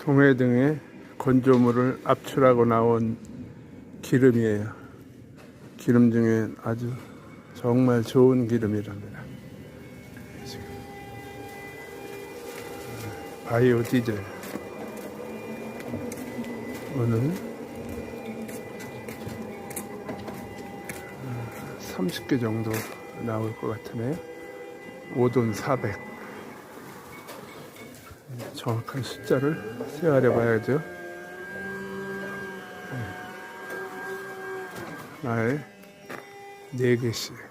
동해 등의 건조물을 압출하고 나온 기름이에요. 기름 중에 아주 정말 좋은 기름이랍니다. 바이오 디젤. 오늘 30개 정도 나올 것 같으네요. 5돈 400. 정확한 숫자를 세활해 봐야죠. 날 4개씩.